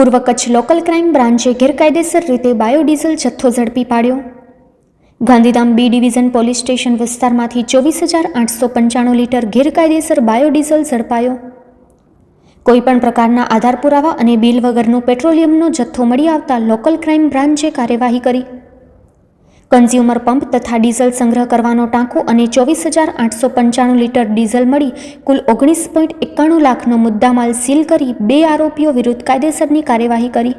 પૂર્વ Kutch local crime બ્રાન્ચે ગેરકાયદેસર રીતે બાયોડીઝલ જથ્થો ઝડપી પાડ્યો. Gandhidham B division police station વિસ્તારમાંથી ચોવીસ હજાર આઠસો પંચાણું લીટર ગેરકાયદેસર બાયોડીઝલ ઝડપાયો. કોઈપણ પ્રકારના આધાર પુરાવા અને બિલ વગરનો પેટ્રોલિયમનો જથ્થો મળી આવતા લોકલ ક્રાઇમ બ્રાન્ચે કાર્યવાહી કરી. કન્ઝ્યુમર પંપ તથા ડીઝલ સંગ્રહ કરવાનો ટાંકો અને ચોવીસ હજાર આઠસો પંચાણું લીટર ડીઝલ મળી કુલ ઓગણીસ પોઈન્ટ એકાણું લાખનો મુદ્દામાલ સીલ કરી બે આરોપીઓ વિરુદ્ધ કાયદેસરની કાર્યવાહી કરી.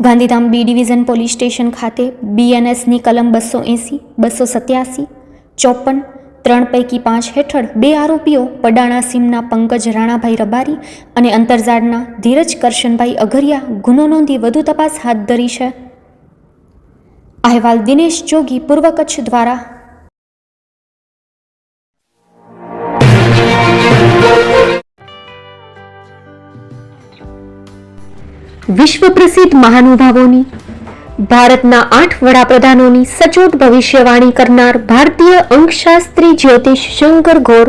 Gandhidham B division police station ખાતે બીએનએસની કલમ બસો એંસી, બસો સત્યાસી, ચોપન, ત્રણ પૈકી પાંચ હેઠળ બે આરોપીઓ પડાણા સીમના પંકજ રાણાભાઈ રબારી અને અંતરઝાડના ધીરજ કરશનભાઈ અઘરિયા ગુનો નોંધી વધુ તપાસ હાથ ધરી છે. અહેવાલ દિનેશ જોગી, પૂર્વ કચ્છ દ્વારા. વિશ્વ પ્રસિદ્ધ મહાનુભાવોની, ભારતના આઠ વડાપ્રધાનોની સચોટ ભવિષ્યવાણી કરનાર ભારતીય અંકશાસ્ત્રી જ્યોતિષ શંકર ગોર